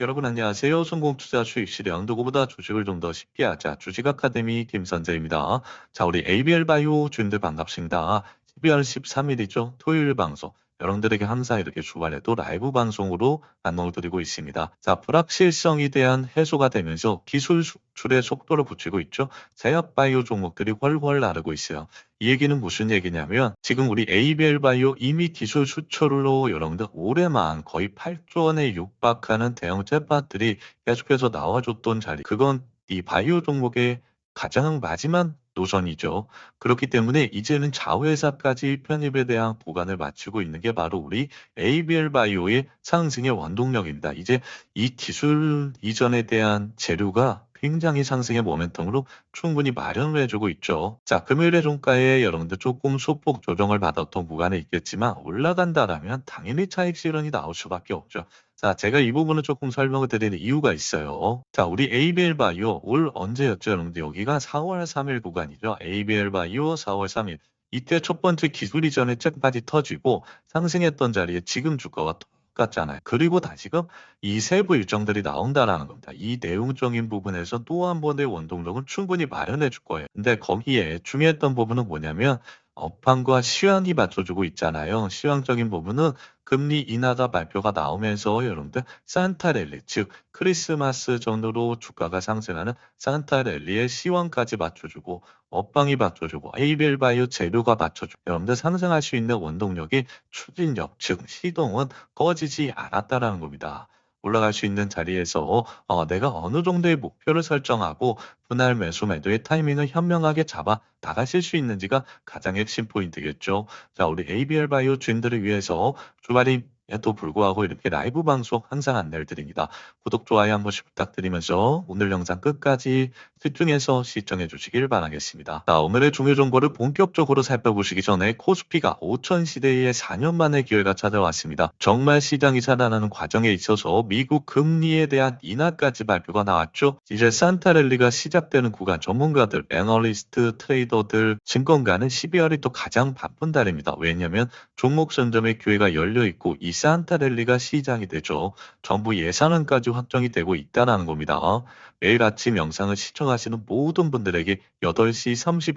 여러분 안녕하세요. 성공투자 수익 실현 누구보다 주식을 좀 더 쉽게 하자 주식 아카데미 김선재입니다. 자, 우리 ABL 바이오 주인들 반갑습니다. 12월 13일이죠. 토요일 방송. 여러분들에게 항상 이렇게 주말에도 라이브 방송으로 안내를 드리고 있습니다. 자, 불확실성에 대한 해소가 되면서 기술 수출의 속도를 붙이고 있죠. 제약 바이오 종목들이 훨훨 나르고 있어요. 이 얘기는 무슨 얘기냐면 지금 우리 ABL 바이오 이미 기술 수출로 여러분들 올해만 거의 8조 원에 육박하는 대형 챗바들이 계속해서 나와줬던 자리. 그건 이 바이오 종목의 가장 마지막 노선이죠. 그렇기 때문에 이제는 자회사까지 편입에 대한 보관을 마치고 있는 게 바로 우리 ABL 바이오의 상승의 원동력입니다. 이제 이 기술 이전에 대한 재료가 굉장히 상승의 모멘텀으로 충분히 마련을 해주고 있죠. 자, 금요일의 종가에 여러분들 조금 소폭 조정을 받았던 구간에 있겠지만 올라간다라면 당연히 차익 실현이 나올 수밖에 없죠. 자, 제가 이 부분을 조금 설명을 드리는 이유가 있어요. 자, 우리 ABL 바이오 올 언제였죠, 여러분들? 여기가 4월 3일 구간이죠. ABL 바이오 4월 3일. 이때 첫 번째 기술 이전의 잭팟이 터지고 상승했던 자리에 지금 주가가 똑 같잖아요. 그리고 다시금 이 세부 일정들이 나온다라는 겁니다. 이 내용적인 부분에서 또 한 번의 원동력은 충분히 마련해 줄 거예요. 근데 거기에 중요했던 부분은 뭐냐면 업황과 시황이 맞춰주고 있잖아요. 시황적인 부분은 금리 인하가 발표가 나오면서 여러분들 산타 랠리 즉 크리스마스 전후로 주가가 상승하는 산타 랠리의 시황까지 맞춰주고 업황이 맞춰주고 에이벨 바이오 재료가 맞춰주고 여러분들 상승할 수 있는 원동력이 추진력 즉 시동은 꺼지지 않았다라는 겁니다. 올라갈 수 있는 자리에서 어, 내가 어느 정도의 목표를 설정하고 분할 매수 매도의 타이밍을 현명하게 잡아 나가실 수 있는지가 가장 핵심 포인트겠죠. 자, 우리 ABL 바이오 주인들을 위해서 주말이 에도 불구하고 이렇게 라이브 방송 항상 안내를 드립니다. 구독, 좋아요 한 번씩 부탁드리면서 오늘 영상 끝까지 집중해서 시청해 주시길 바라겠습니다. 자, 오늘의 중요 정보를 본격적으로 살펴보시기 전에 코스피가 5천 시대의 4년 만의 기회가 찾아왔습니다. 정말 시장이 살아나는 과정에 있어서 미국 금리에 대한 인하까지 발표가 나왔죠. 이제 산타랠리가 시작되는 구간 전문가들, 애널리스트, 트레이더들, 증권가는 12월이 또 가장 바쁜 달입니다. 왜냐하면 종목 선점의 기회가 열려 있고 이 산타랠리가 시작이 되죠. 정부 예산안까지 확정이 되고 있다는 겁니다. 매일 아침 영상을 시청하시는 모든 분들에게 8시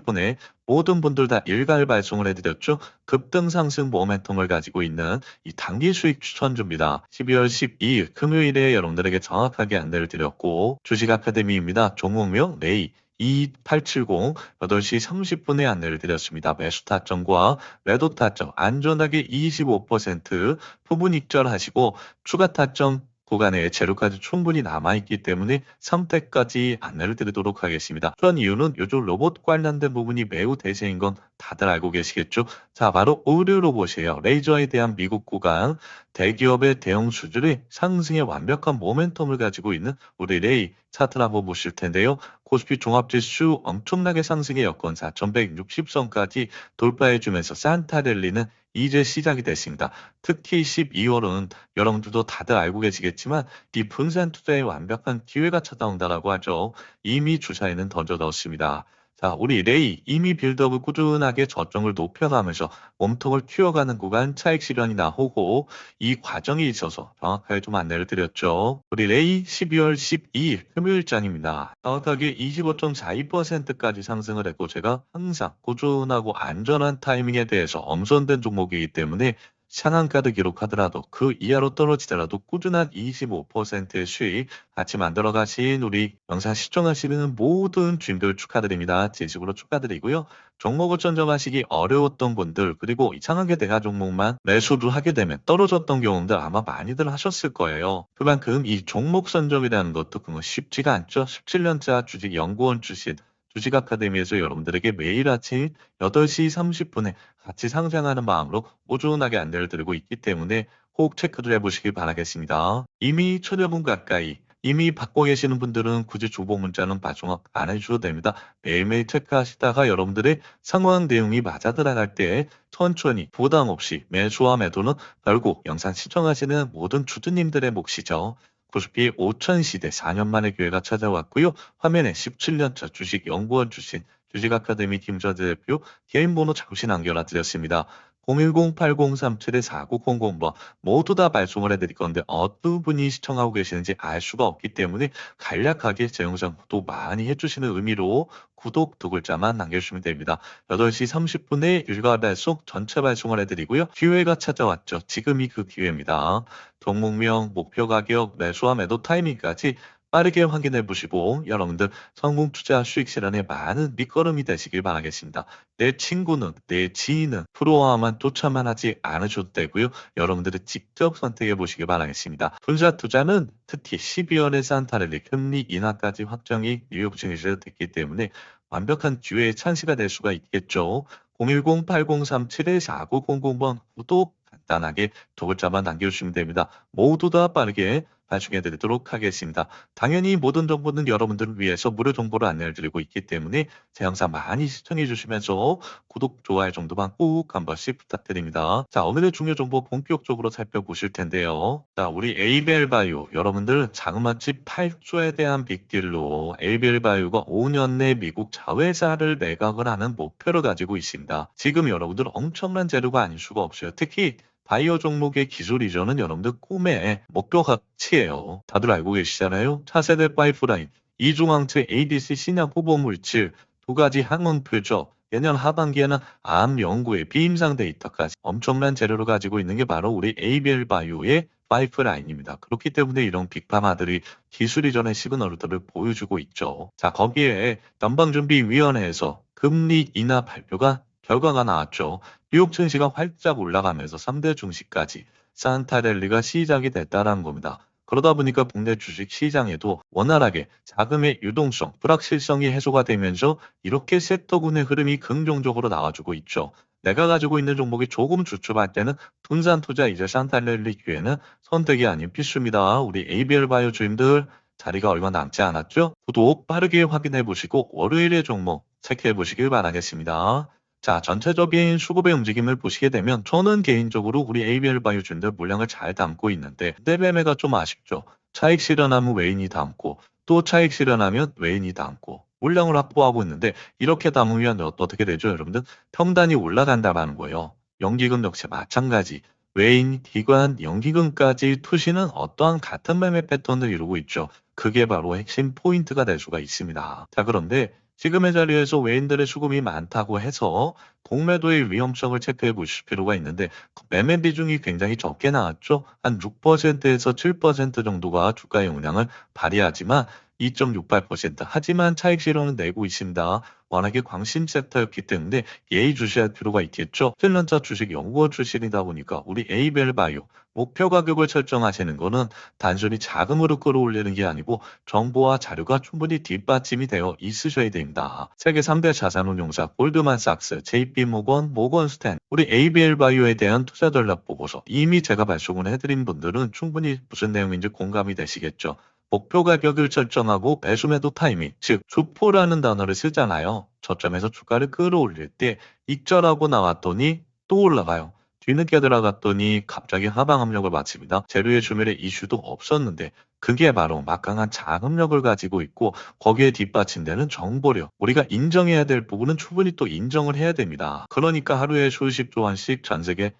30분에 모든 분들 다 일괄 발송을 해드렸죠. 급등 상승 모멘텀을 가지고 있는 이 단기 수익 추천주입니다. 12월 12일 금요일에 여러분들에게 정확하게 안내를 드렸고 주식 아카데미입니다. 종목명 레이 2870 8시 30분에 안내를 드렸습니다. 매수 타점과 매도 타점 안전하게 25% 부분 익절하시고 추가 타점 구간에 재료까지 충분히 남아있기 때문에 선택까지 안내를 드리도록 하겠습니다. 그런 이유는 요즘 로봇 관련된 부분이 매우 대세인 건 다들 알고 계시겠죠? 자, 바로 의류 로봇이에요. 레이저에 대한 미국 구간, 대기업의 대형 수준이 상승의 완벽한 모멘텀을 가지고 있는 우리 레이 차트를 한번 보실 텐데요. 코스피 종합지수 엄청나게 상승의 여건 4,160선까지 돌파해주면서 산타랠리는 이제 시작이 됐습니다. 특히 12월은 여러분들도 다들 알고 계시겠지만 이 분산 투자에 완벽한 기회가 찾아온다라고 하죠. 이미 주사에는 던져 넣었습니다. 자, 우리 레이 이미 빌드업을 꾸준하게 저점을 높여가면서 몸통을 키워가는 구간 차익 실현이 나오고 이 과정이 있어서 정확하게 좀 안내를 드렸죠. 우리 레이 12월 12일 금요일장입니다. 정확하게 25.42%까지 상승을 했고 제가 항상 꾸준하고 안전한 타이밍에 대해서 엄선된 종목이기 때문에 상한가를 기록하더라도 그 이하로 떨어지더라도 꾸준한 25%의 수익 같이 만들어 가신 우리 영상 시청하시는 모든 주인들 축하드립니다. 진심으로 축하드리고요. 종목을 선점하시기 어려웠던 분들 그리고 이상하게 내가 종목만 매수를 하게 되면 떨어졌던 경험들 아마 많이들 하셨을 거예요. 그만큼 이 종목 선점이라는 것도 그거 쉽지가 않죠. 17년차 주식 연구원 출신 주식 아카데미에서 여러분들에게 매일 아침 8시 30분에 같이 상장하는 마음으로 꾸준하게 안내를 드리고 있기 때문에 꼭 체크를 해보시길 바라겠습니다. 이미 천여분 가까이 이미 받고 계시는 분들은 굳이 주보 문자는 발송 안 해주셔도 됩니다. 매일매일 체크하시다가 여러분들의 상황 내용이 맞아 들어갈 때 천천히 부담 없이 매수와 매도는 결국 영상 시청하시는 모든 주주님들의 몫이죠. 코스피 5천 시대 4년 만의 기회가 찾아왔고요. 화면에 17년차 주식 연구원 출신 주식 아카데미 김전재 대표 개인 번호 잠시 남겨놔 드렸습니다. 010-8037-4900번 모두 다 발송을 해드릴 건데 어떤 분이 시청하고 계시는지 알 수가 없기 때문에 간략하게 제 영상 또 많이 해주시는 의미로 구독 두 글자만 남겨주시면 됩니다. 8시 30분에 일과 발송 전체 발송을 해드리고요. 기회가 찾아왔죠. 지금이 그 기회입니다. 종목명, 목표 가격, 매수와 매도 타이밍까지 빠르게 확인해 보시고 여러분들 성공 투자 수익 실현에 많은 밑거름이 되시길 바라겠습니다. 내 친구는 내 지인은 프로와만 쫓아만 하지 않으셔도 되고요. 여러분들은 직접 선택해 보시길 바라겠습니다. 분사 투자는 특히 12월에 산타랠리 금리 인하까지 확정이 뉴욕 증시에서 됐기 때문에 완벽한 기회의 찬스가 될 수가 있겠죠. 010-8037-4900번 구독 간단하게 두 글자만 남겨주시면 됩니다. 모두 다 빠르게 발송해 드리도록 하겠습니다. 당연히 모든 정보는 여러분들을 위해서 무료 정보를 안내해 드리고 있기 때문에 제 영상 많이 시청해 주시면서 구독, 좋아요 정도만 꼭 한 번씩 부탁드립니다. 자, 오늘의 중요 정보 본격적으로 살펴보실 텐데요. 자, 우리 ABL 바이오 여러분들 자그마치 8조에 대한 빅딜로 ABL 바이오가 5년 내 미국 자회사를 매각을 하는 목표를 가지고 있습니다. 지금 여러분들 엄청난 재료가 아닐 수가 없어요. 특히 바이오 종목의 기술 이전은 여러분들 꿈의 목표 가치예요. 다들 알고 계시잖아요. 차세대 파이프라인, 이중항체 ADC 신약 후보 물질, 두 가지 항원 표적, 내년 하반기에는 암 연구의 비임상 데이터까지 엄청난 재료를 가지고 있는 게 바로 우리 ABL 바이오의 파이프라인입니다. 그렇기 때문에 이런 빅파마들이 기술 이전의 시그널들을 보여주고 있죠. 자, 거기에 연방준비위원회에서 금리 인하 발표가 결과가 나왔죠. 뉴욕 증시가 활짝 올라가면서 3대 중시까지 산타랠리가 시작이 됐다는 겁니다. 그러다 보니까 국내 주식 시장에도 원활하게 자금의 유동성, 불확실성이 해소가 되면서 이렇게 섹터군의 흐름이 긍정적으로 나와주고 있죠. 내가 가지고 있는 종목이 조금 주춤할 때는 분산 투자 이제 산타랠리 기회는 선택이 아닌 필수입니다. 우리 ABL 바이오 주임들 자리가 얼마 남지 않았죠? 구독 빠르게 확인해 보시고 월요일의 종목 체크해 보시길 바라겠습니다. 자, 전체적인 수급의 움직임을 보시게 되면 저는 개인적으로 우리 ABL 바이오준들 물량을 잘 담고 있는데 내 매매가 좀 아쉽죠. 차익 실현하면 외인이 담고 또 차익 실현하면 외인이 담고 물량을 확보하고 있는데 이렇게 담으면 어떻게 되죠, 여러분들? 평단이 올라간다라는 거예요. 연기금 역시 마찬가지. 외인, 기관, 연기금까지 투시는 어떠한 같은 매매 패턴을 이루고 있죠. 그게 바로 핵심 포인트가 될 수가 있습니다. 자, 그런데 지금의 자리에서 외인들의 수급이 많다고 해서 공매도의 위험성을 체크해 보실 필요가 있는데 매매 비중이 굉장히 적게 나왔죠. 한 6%에서 7% 정도가 주가의 영향을 발휘하지만 2.68% 하지만 차익 실현은 내고 있습니다. 워낙에 광신 섹터였기 때문에 예의주시할 필요가 있겠죠. 핀란드 주식 연구원 출신이다 보니까 우리 에이벨 바이오 목표 가격을 설정하시는 거는 단순히 자금으로 끌어올리는 게 아니고 정보와 자료가 충분히 뒷받침이 되어 있으셔야 됩니다. 세계 3대 자산운용사 골드만삭스, JP모건, 모건스탠, 우리 ABL 바이오에 대한 투자 전략 보고서 이미 제가 발송을 해드린 분들은 충분히 무슨 내용인지 공감이 되시겠죠. 목표 가격을 설정하고 매수 매도 타이밍, 즉 주포라는 단어를 쓰잖아요. 저점에서 주가를 끌어올릴 때 익절하고 나왔더니 또 올라가요. 뒤늦게 들어갔더니 갑자기 하방 압력을 맞춥니다. 재료의 주멸의 이슈도 없었는데 그게 바로 막강한 자금력을 가지고 있고 거기에 뒷받침되는 정보력. 우리가 인정해야 될 부분은 충분히 또 인정을 해야 됩니다. 그러니까 하루에 수십조 원씩 전 세계 에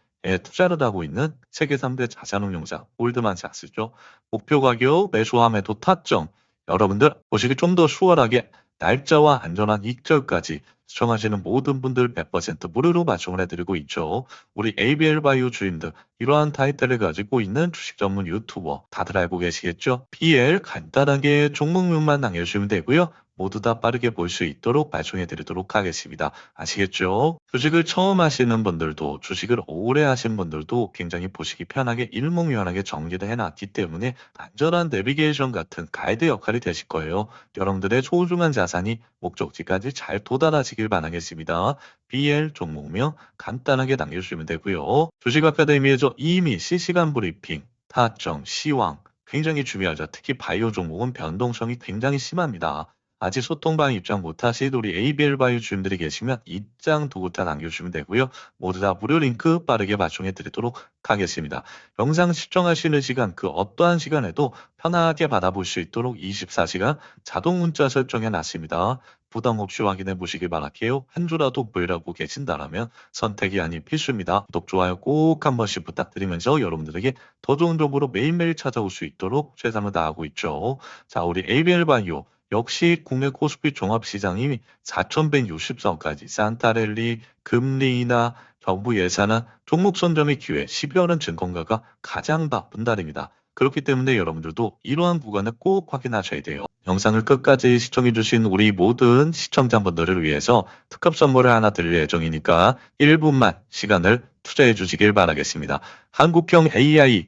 투자를 하고 있는 세계 3대 자산운용사 골드만삭스죠. 목표 가격, 매수와 매도 타점. 여러분들 보시기 좀 더 수월하게 날짜와 안전한 익절까지 시청하시는 모든 분들 100% 무료로 발송을 해드리고 있죠. 우리 ABL 바이오 주인들 이러한 타이틀을 가지고 있는 주식 전문 유튜버 다들 알고 계시겠죠? BL 간단하게 종목명만 남겨주시면 되고요. 모두 다 빠르게 볼 수 있도록 발송해 드리도록 하겠습니다. 아시겠죠? 주식을 처음 하시는 분들도 주식을 오래 하신 분들도 굉장히 보시기 편하게 일목요연하게 정리를 해놨기 때문에 안전한 내비게이션 같은 가이드 역할이 되실 거예요. 여러분들의 소중한 자산이 목적지까지 잘 도달하시길 바라겠습니다. BL 종목명 간단하게 남겨주시면 되고요. 주식 아카데미에서 이미 실시간 브리핑, 타점, 시황 굉장히 중요하죠. 특히 바이오 종목은 변동성이 굉장히 심합니다. 아직 소통방 입장 못하신 우리 ABL 바이오 주인들이 계시면 입장 도구타 남겨주시면 되고요. 모두 다 무료 링크 빠르게 발송해 드리도록 하겠습니다. 영상 시청하시는 시간 그 어떠한 시간에도 편하게 받아볼 수 있도록 24시간 자동 문자 설정해 놨습니다. 부담 없이 확인해 보시길 바랄게요. 한 주라도 보유하고 계신다라면 선택이 아닌 필수입니다. 구독, 좋아요 꼭 한 번씩 부탁드리면서 여러분들에게 더 좋은 정보로 매일매일 찾아올 수 있도록 최선을 다하고 있죠. 자, 우리 ABL 바이오 역시 국내 코스피 종합시장이 4,160선까지 산타랠리, 금리 인하, 정부 예산안, 종목 선점의 기회, 12월은 증권가가 가장 바쁜 달입니다. 그렇기 때문에 여러분들도 이러한 구간을 꼭 확인하셔야 돼요. 영상을 끝까지 시청해주신 우리 모든 시청자분들을 위해서 특급 선물을 하나 드릴 예정이니까 1분만 시간을 투자해 주시길 바라겠습니다. 한국형 AI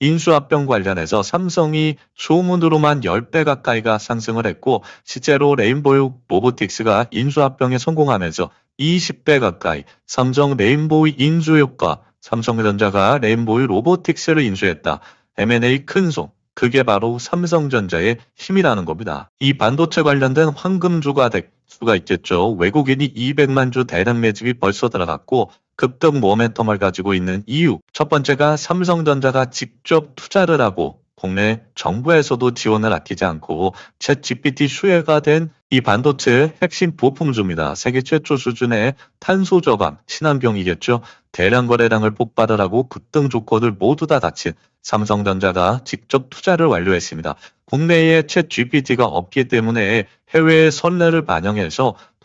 인수합병 관련해서 삼성이 소문으로만 10배 가까이가 상승을 했고 실제로 레인보우 로보틱스가 인수합병에 성공하면서 20배 가까이 삼성 레인보우 인수 효과 삼성전자가 레인보우 로보틱스를 인수했다. M&A 큰손 그게 바로 삼성전자의 힘이라는 겁니다. 이 반도체 관련된 황금주가 될 수가 있겠죠. 외국인이 200만 주 대량 매집이 벌써 들어갔고 급등 모멘텀을 가지고 있는 이유. 첫 번째가 삼성전자가 직접 투자를 하고 국내 정부에서도 지원을 아끼지 않고 챗 GPT 수혜가 된 이 반도체 핵심 부품주입니다. 세계 최초 수준의 탄소 저감, 친환경이겠죠. 대량 거래량을 폭발을 하고 급등 조건을 모두 다 갖춘 삼성전자가 직접 투자를 완료했습니다. 국내에 챗 GPT가 없기 때문에 해외의 선례를 반영해서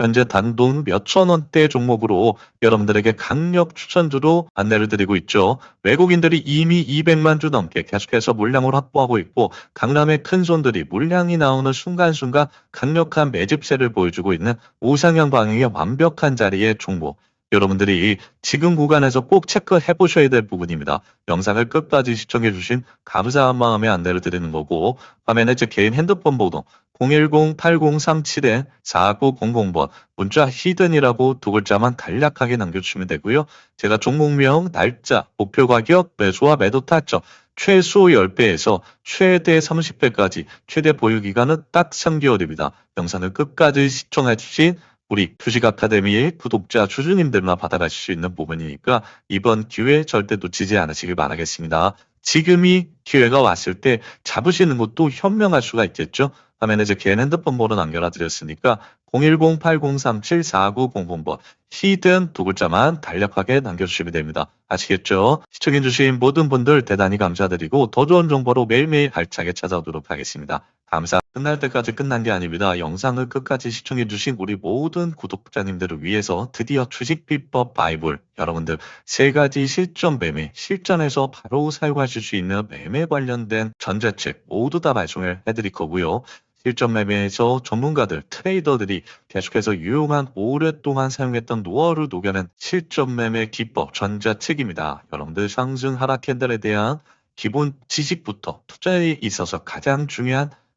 현재 단돈 몇천 원대 종목으로 여러분들에게 강력 추천주로 안내를 드리고 있죠. 외국인들이 이미 200만 주 넘게 계속해서 물량을 확보하고 있고 강남의 큰 손들이 물량이 나오는 순간순간 강력한 매집세를 보여주고 있는 우상향 방향의 완벽한 자리의 종목. 여러분들이 지금 구간에서 꼭 체크해 보셔야 될 부분입니다. 영상을 끝까지 시청해 주신 감사한 마음에 안내를 드리는 거고 화면에 제 개인 핸드폰 번호 010-8037-4900번 문자 히든이라고 두 글자만 간략하게 남겨주시면 되고요. 제가 종목명, 날짜, 목표 가격, 매수와 매도 타점 최소 10배에서 최대 30배까지 최대 보유 기간은 딱 3개월입니다. 영상을 끝까지 시청해 주신 우리 주식 아카데미의 구독자 주주님들만 받아가실 수 있는 부분이니까 이번 기회 절대 놓치지 않으시길 바라겠습니다. 지금이 기회가 왔을 때 잡으시는 것도 현명할 수가 있겠죠. 화면에 제 개인 핸드폰 번호 남겨놔 드렸으니까 010-8037-4900번 히든 두 글자만 간략하게 남겨주시면 됩니다. 아시겠죠? 시청해주신 모든 분들 대단히 감사드리고 더 좋은 정보로 매일매일 알차게 찾아오도록 하겠습니다. 감사. 끝날 때까지 끝난 게 아닙니다. 영상을 끝까지 시청해주신 우리 모든 구독자님들을 위해서 드디어 주식 비법 바이블 여러분들 세 가지 실전 매매, 실전에서 바로 사용하실 수 있는 매매 관련된 전자책 모두 다 발송을 해드릴 거고요. 실전 매매에서 전문가들, 트레이더들이 계속해서 유용한 오랫동안 사용했던 노하우를 녹여낸 실전 매매 기법 전자책입니다. 여러분들 상승 하락 캔들에 대한 기본 지식부터 투자에 있어서 가장 중요한